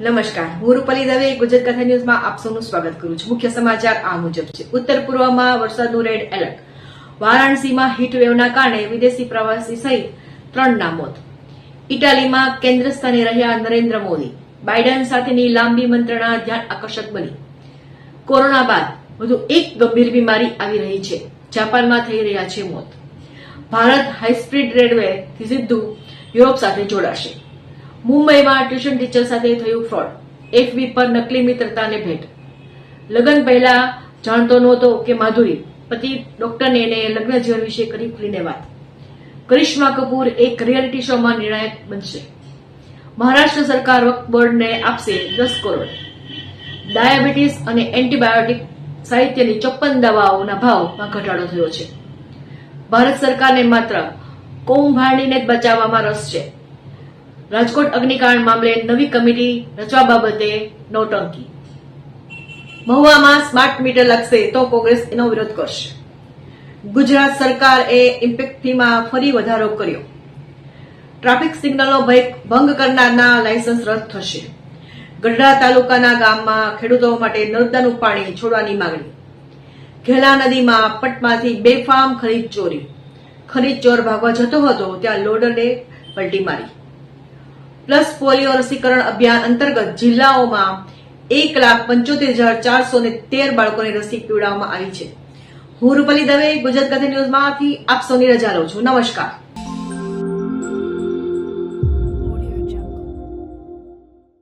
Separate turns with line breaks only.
નમસ્કાર. હું રૂપાલી દવે, ગુજરાત કથા ન્યૂઝમાં આપ સૌનું સ્વાગત કરું છું. મુખ્ય સમાચાર આ મુજબ છે. ઉત્તર પૂર્વમાં વરસાદનું રેડ એલર્ટ. વારાણસીમાં હીટવેવના કારણે વિદેશી પ્રવાસી સહિત ત્રણના મોત. ઇટાલીમાં કેન્દ્ર સ્થાને રહ્યા નરેન્દ્ર મોદી. બાઇડન સાથેની લાંબી મંત્રણા ધ્યાન આકર્ષક બની. કોરોના બાદ વધુ એક ગંભીર બીમારી આવી રહી છે. જાપાનમાં થઈ રહ્યા છે મોત. ભારત હાઈસ્પીડ રેલવેથી સીધું યુરોપ સાથે જોડાશે. મુંબઈમાં ટ્યુશન ટીચર સાથે થયું ફ્રોડ. એફબી પર નકલી મિત્રતાને ભેટ. લગ્ન પહેલા જાણતો નહોતો કે માધુરી, પતિ ડોક્ટરને એને લગ્ન જીવન વિશે કરી ખુલીને વાત. કરિશ્મા કપૂર એક રિયાલિટી શોમાં નિર્ણાયક બનશે. મહારાષ્ટ્ર સરકાર વક્ફ બોર્ડને આપશે દસ કરોડ. ડાયાબિટીસ અને એન્ટીબાયોટિક સાહિત્યની ચોપ્પન દવાઓના ભાવમાં ઘટાડો થયો છે. ભારત સરકારને માત્ર કૌભાંડીને જ બચાવવામાં રસ છે. રાજકોટ અગ્નિકાંડ મામલે નવી કમિટી રચવા બાબતે નોટંકી. મહુવામાં સ્માર્ટ મીટર લાગશે તો કોંગ્રેસ એનો વિરોધ કરશે. ગુજરાત સરકારે ઇમ્પેક્ટ ફીમાં ફરી વધારો કર્યો. ટ્રાફિક સિગ્નલો ભંગ કરનારના લાયસન્સ રદ થશે. ગઢડા તાલુકાના ગામમાં ખેડૂતો માટે નર્મદાનું પાણી છોડવાની માંગણી. ઘેલા નદીમાં પટમાંથી બેફામ ખરીદ ચોરી. ખરીદ ચોર ભાગવા જતો હતો, ત્યાં લોડરે પલટી મારી. પ્લસ પોલિયો રસીકરણ અભિયાન અંતર્ગત જિલ્લાઓમાં એક લાખ પંચોતેર હજાર ચારસો ને તેર બાળકોને રસી પીવડાવવામાં આવી છે. હું રૂપલી દવે, ગુજરાત કથા ન્યૂઝમાંથી આપ સૌની રજા લઉં છું. નમસ્કાર.